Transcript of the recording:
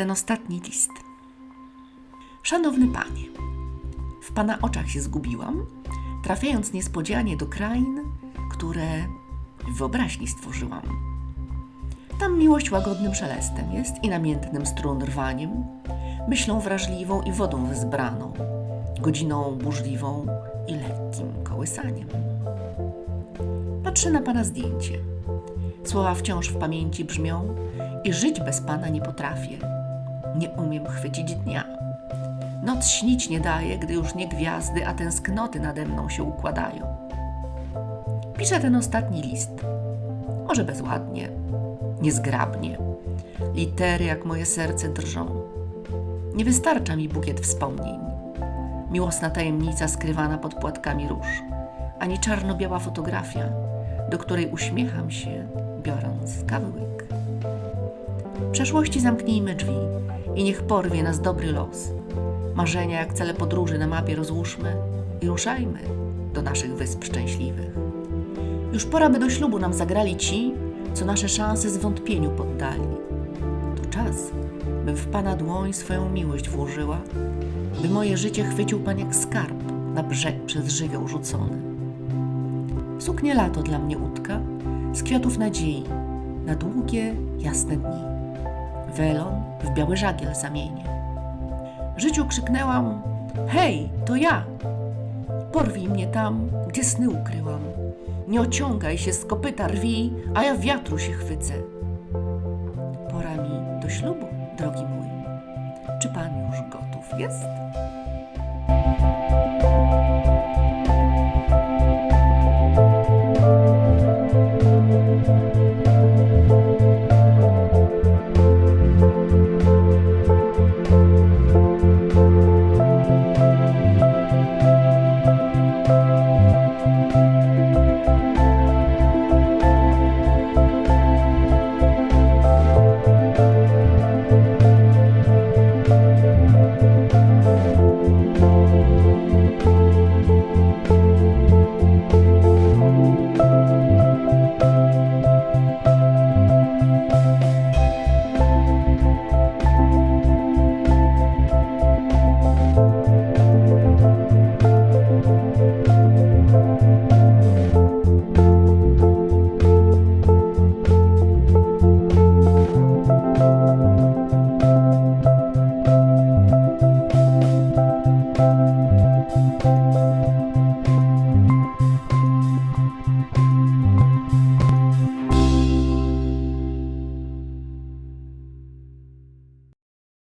ten ostatni list. Szanowny panie, w pana oczach się zgubiłam, trafiając niespodzianie do krain, które w wyobraźni stworzyłam. Tam miłość łagodnym szelestem jest i namiętnym strun rwaniem, myślą wrażliwą i wodą wezbraną, godziną burzliwą i lekkim kołysaniem. Patrzę na pana zdjęcie. Słowa wciąż w pamięci brzmią i żyć bez pana nie potrafię. Nie umiem chwycić dnia. Noc śnić nie daje, gdy już nie gwiazdy, a tęsknoty nade mną się układają. Piszę ten ostatni list. Może bezładnie, niezgrabnie. Litery jak moje serce drżą. Nie wystarcza mi bukiet wspomnień. Miłosna tajemnica skrywana pod płatkami róż, ani czarno-biała fotografia, do której uśmiecham się, biorąc kawyk. Przeszłości zamknijmy drzwi i niech porwie nas dobry los. Marzenia jak cele podróży na mapie rozłóżmy i ruszajmy do naszych wysp szczęśliwych. Już pora, by do ślubu nam zagrali ci, co nasze szanse zwątpieniu poddali. To czas, bym w Pana dłoń swoją miłość włożyła, by moje życie chwycił Pan jak skarb na brzeg przez żywioł rzucony. Suknie lato dla mnie utka, z kwiatów nadziei, na długie, jasne dni. Welon w biały żagiel zamienię. Życiu krzyknęłam, hej, to ja! Porwij mnie tam, gdzie sny ukryłam. Nie ociągaj się z kopyta rwi, a ja wiatru się chwycę. Pora mi do ślubu, drogi mój. Czy pan już gotów jest?